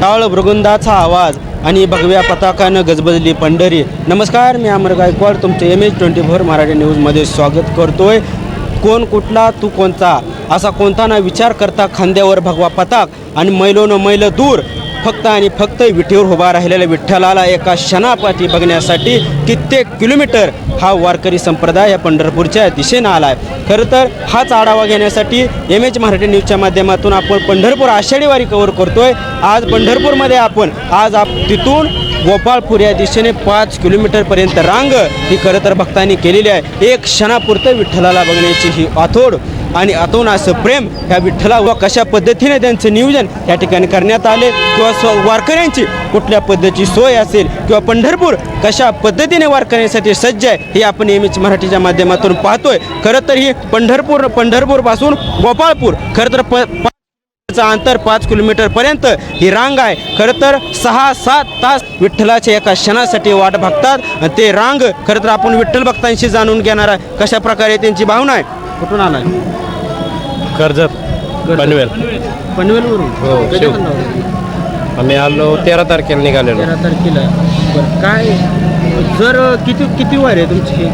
टाळ भृगुंदाचा आवाज आणि भगव्या पताकानं गजबजली पंढरी. नमस्कार मी अमर गायकवाड. तुमचे M H twenty four Marathi न्यूजमध्ये स्वागत करतोय. कोण कुठला तू कोणता? असा कोणता ना विचार करता खांद्यावर भगवा पताक आणि मैलोनं मैल दूर. फक्त आणि फक्त विठीवर उभा राहिलेल्या विठ्ठलाला एका क्षणापाठी बघण्यासाठी कित्येक किलोमीटर हा वारकरी संप्रदाय या पंढरपूरच्या दिशेनं आला आहे खरं तर हाच आढावा घेण्यासाठी एम एच मराठी न्यूजच्या माध्यमातून आपण पंढरपूर आषाढी वारी कव्हर करतोय. आज पंढरपूरमध्ये आपण आज आप तिथून गोपाळपूर या दिशेने पाच किलोमीटरपर्यंत रांग ही खरं तर भक्तांनी केलेली आहे. एक क्षणापुरतं विठ्ठलाला बघण्याची ही आथोड आणि अतोन असं प्रेम ह्या विठ्ठला व कशा पद्धतीने त्यांचं नियोजन या ठिकाणी करण्यात आले किंवा स्व वारकऱ्यांची कुठल्या पद्धतीची सोय असेल किंवा पंढरपूर कशा पद्धतीने वारकऱ्यांसाठी सज्ज आहे हे आपण नेहमीच मराठीच्या माध्यमातून पाहतोय. खरं तर ही पंढरपूर पंढरपूरपासून गोपाळपूर खरं तर प अंतर पाच किलोमीटरपर्यंत ही रांग आहे. खरं तर सहा सात तास विठ्ठलाच्या एका क्षणासाठी वाट बघतात. ते रांग खरं तर आपण विठ्ठल भक्तांशी जाणून घेणार आहे. कशा प्रकारे त्यांची भावना आहे? कुठून आलाय? कर्जत पनवेल. पनवेलवरून? हो, कधी शिव. आम्ही आलो तेरा तारखेला निघालेलो. तेरा तारखेला. बरं काय जर किती किती वार आहे तुमची?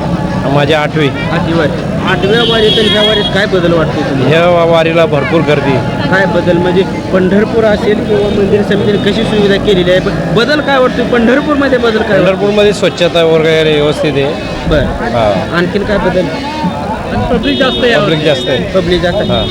माझी आठवी. आठवी वारी. आठव्या वारीत आणि ह्या वारीत काय बदल वाटतो तुम्ही ह्या वारीला भरपूर गर्दी. काय बदल? म्हणजे पंढरपूर असेल किंवा मंदिर समितीने कशी सुविधा केलेली आहे? पण बदल काय वाटतो पंढरपूरमध्ये बदल काय? पंढरपूरमध्ये स्वच्छता वगैरे व्यवस्थित आहे. बरं. हा. आणखीन काय बदल? पब्लिक जास्त पब्लिक जास्त आहे. पब्लिक जास्त. हा.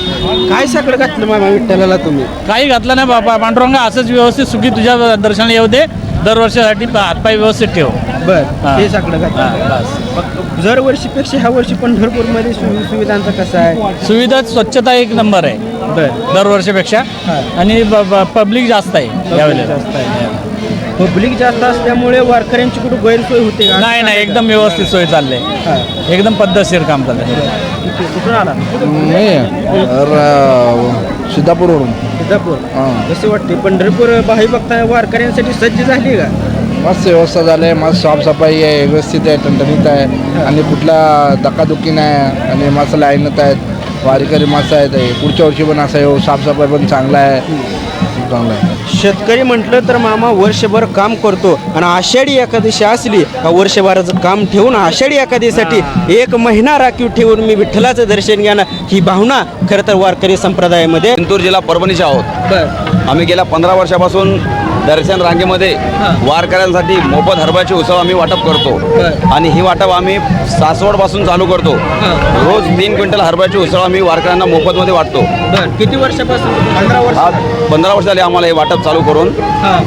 काय सगळं घातलं मामा विठ्ठलाला तुम्ही? काही घातलं नाही बाबा. पांडुरंगा असंच व्यवस्थित सुखी तुझ्या दर्शनाला येऊ दे. दरवर्षासाठी हातपाय व्यवस्थित ठेव. बर. हा. सगळं हा, घातलं. बस. दर वर्षीपेक्षा ह्या वर्षी पंढरपूरमध्ये सुवि- सुविधांचा कसा आहे? सुविधा स्वच्छता एक नंबर आहे. बर. दरवर्षीपेक्षा. हा. आणि पब्लिक जास्त आहे यावेळेला. जास्त आहे. पब्लिक जास्त असल्यामुळे वारकऱ्यांची कुठं गैरसोय होते का? नाही नाही एकदम व्यवस्थित सोय चालले. एकदम पद्धतशीर काम चाललंय किती- कुठून आला? मी र- सिद्धापूरवरून. सिद्धापूर. हां. कसे वाटते पंढरपूर भाई भक्ता वारकऱ्यांसाठी सज्ज झाली का? मस्त व्यवस्था झाली आहे मस्त साफसफाई आहे व्यवस्थित आहे टणटणीत आहे. आणि कुठला धक्काधुक्की नाही आणि मस्त लाईनत आहेत. वारीकरी मस्त आहेत हे. पुढच्या वर्षी पण असं आहे साफसफाई पण चांगला आहे. चांगला आहे. शेतकरी म्हटलं तर मामा वर्षभर काम करतो आणि आषाढी एकादशी असली का वर्षभराचं काम ठेवून आषाढी एकादशीसाठी एक महिना राखीव ठेवून मी विठ्ठलाचं दर्शन घेणं ही भावना खरं तर वारकरी संप्रदायामध्ये. जिल्हा परभणीचे आहोत. आम्ही गेल्या पंधरा वर्षापासून दर्शन रांगेमध्ये वारकऱ्यांसाठी मोफत हरभऱ्याचे उत्सव आम्ही वाटप करतो. आणि ही वाटप आम्ही सासवडपासून चालू करतो. रोज तीन क्विंटल हरभऱ्याचे उत्सव आम्ही वारकऱ्यांना मोफतमध्ये वाटतो. किती वर्षापासून? पंधरा वर्ष. झाले आम्हाला हे वाटप चालू करून.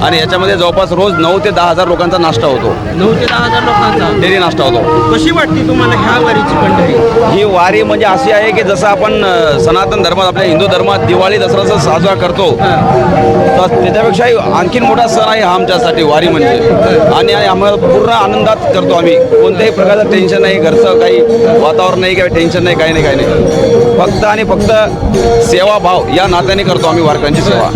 आणि याच्यामध्ये जवळपास रोज नऊ ते दहा हजार लोकांचा नाश्ता होतो. नऊ ते दहा हजार लोकांचा? डेली नाश्ता होतो. कशी वाटते तुम्हाला ह्या वारीची पंढरी? ही वारी म्हणजे अशी आहे की जसं आपण सनातन धर्मात आपल्या हिंदू धर्मात दिवाळी दसरा साजरा करतो. तर त्याच्यापेक्षाही आणखीन मोठा सण आहे हा आमच्यासाठी वारी म्हणजे. आणि आम्हाला पूर्ण आनंदात करतो आम्ही. कोणत्याही प्रकारचं टेन्शन नाही घरचं काही वातावरण नाही काही टेन्शन नाही काही नाही काही नाही. फक्त आणि फक्त सेवाभाव या नात्याने करतो आम्ही वारकऱ्यांची सेवा.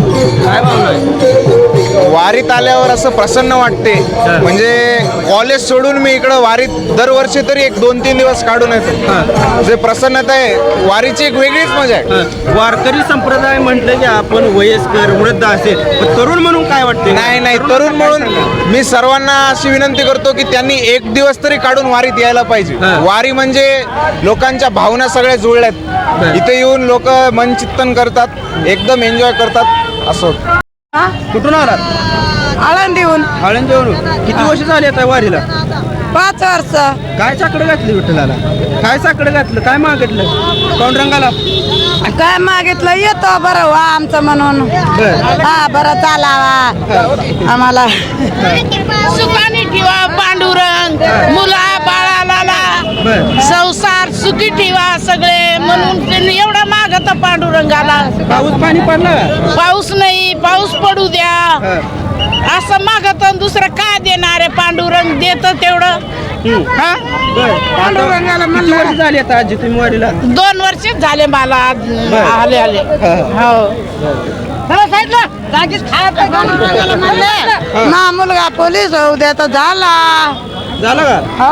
काय वारीत आल्यावर असं प्रसन्न वाटते. म्हणजे कॉलेज सोडून मी इकडं वारीत दरवर्षी तरी एक दोन तीन दिवस काढून येतो. जे प्रसन्नता आहे वारीची एक वेगळीच मजा आहे. वारकरी संप्रदाय म्हटलं की आपण वयस्कर वृद्ध असेल तरुण म्हणून काय वाटते? नाही नाही. तरुण म्हणून मी सर्वांना अशी विनंती करतो की त्यांनी एक दिवस तरी काढून वारीत यायला पाहिजे. वारी म्हणजे लोकांच्या भावना सगळ्या जुळल्यात. इथे येऊन लोक मन चिंतन करतात एकदम एन्जॉय करतात असं. कुठून आलात? आळंदीहून. आळंदीवरून किती वर्ष झाली आता वारीला? पाच वर्ष. काय साकडं घातलं विठ्ठलाला? काय साकडं घातलं? काय मागितलं? पांडुरंगाला काय मागितलं? येतो बरं वा आमचं म्हणून. बर. हा बरं चालावा आम्हाला. सुखाने ठेवा पांडुरंग. मुला संसार सुखी ठेवा सगळे म्हणून त्यांनी एवढा मागत पांडुरंगाला. पाऊस पाणी पडला? पाऊस नाही पाऊस पडू द्या. हं. असं मागत दुसरं काय देणार आहे पांडुरंग देत तेवढं? हा? पांडुरंगाला किती म्हणलं. वर्ष झाली आता आजी तुम्ही वारीला दोन वर्ष झाले मला आज आले आले. हो. मा मुलगा पोलीस होऊ द्या तर झाला. झालं का?